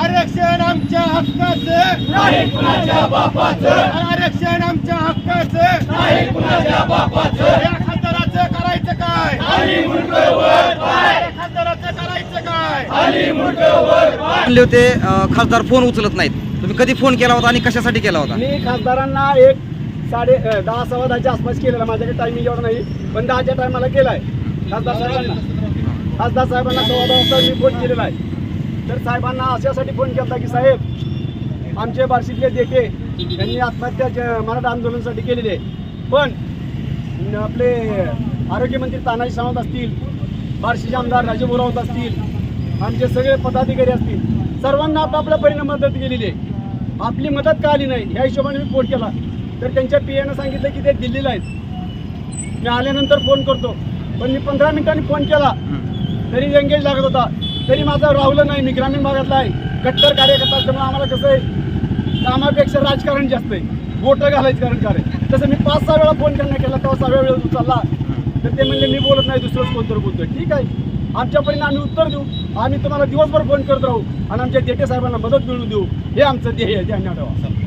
आरक्षण आमच्या हक्काचं. नाही कुणाच्या बापाचं. आरक्षण आमच्या हक्काचं. नाही कुणाच्या बापाचं. या खासदाराचं करायचं काय? खासदाराचं करायचं काय? म्हणले होते अं, खासदार फोन उचलत नाहीत. तुम्ही कधी फोन केला होता आणि कशासाठी केला होता? मी खासदारांना एक साडे अ, दहा सव्वा दहाच्या आसपास केलेला. माझ्याकडे टायमिंग एवढं नाही पण दहाच्या टायमाला केलाय. खासदार साहेबांना. खासदार साहेबांना सव्वा वाजता मी फोन केलेला आहे. तर साहेबांना अशासाठी फोन केला की साहेब आमचे बार्शीतले देते यांनी आत्महत्या ज- मराठा आंदोलनासाठी केलेली आहे. पण आपले आरोग्यमंत्री तानाजी सावंत असतील बार्शीचे आमदार राजू राऊत असतील आमचे सगळे पदाधिकारी असतील सर्वांना आपल्या परिणाम मदत केलेली आहे. आपली मदत का आली नाही? ह्या हिशोबाने मी फोन केला. तर त्यांच्या पी एनं सांगितलं की ते दिल्लीला आहेत. मी आल्यानंतर फोन करतो. पण मी पंधरा मिनिटांनी फोन केला. तरी एंगेज लागत होता. तरी माझं राहुलं नाही मी ग्रामीण भागातला आहे. कट्टर कार्यकर्ता असल्यामुळे आम्हाला कसं आहे कामापेक्षा राजकारण जास्त आहे. बोटं घालायचं कारण कार्य तसं मी पाच सहा वेळा फोन त्यांना केला तेव्हा सहाव्या वेळेस उचलला. तर ते म्हणले मी बोलत नाही दुसरंच कोणतरी बोलतोय. ठीक आहे. आमच्यापर्यंत आम्ही उत्तर देऊ. आम्ही तुम्हाला दिवसभर फोन करत राहू आणि आमच्या देटे साहेबांना मदत मिळवून देऊ. हे आमचं ध्येय आहे ध्यानात ठेवा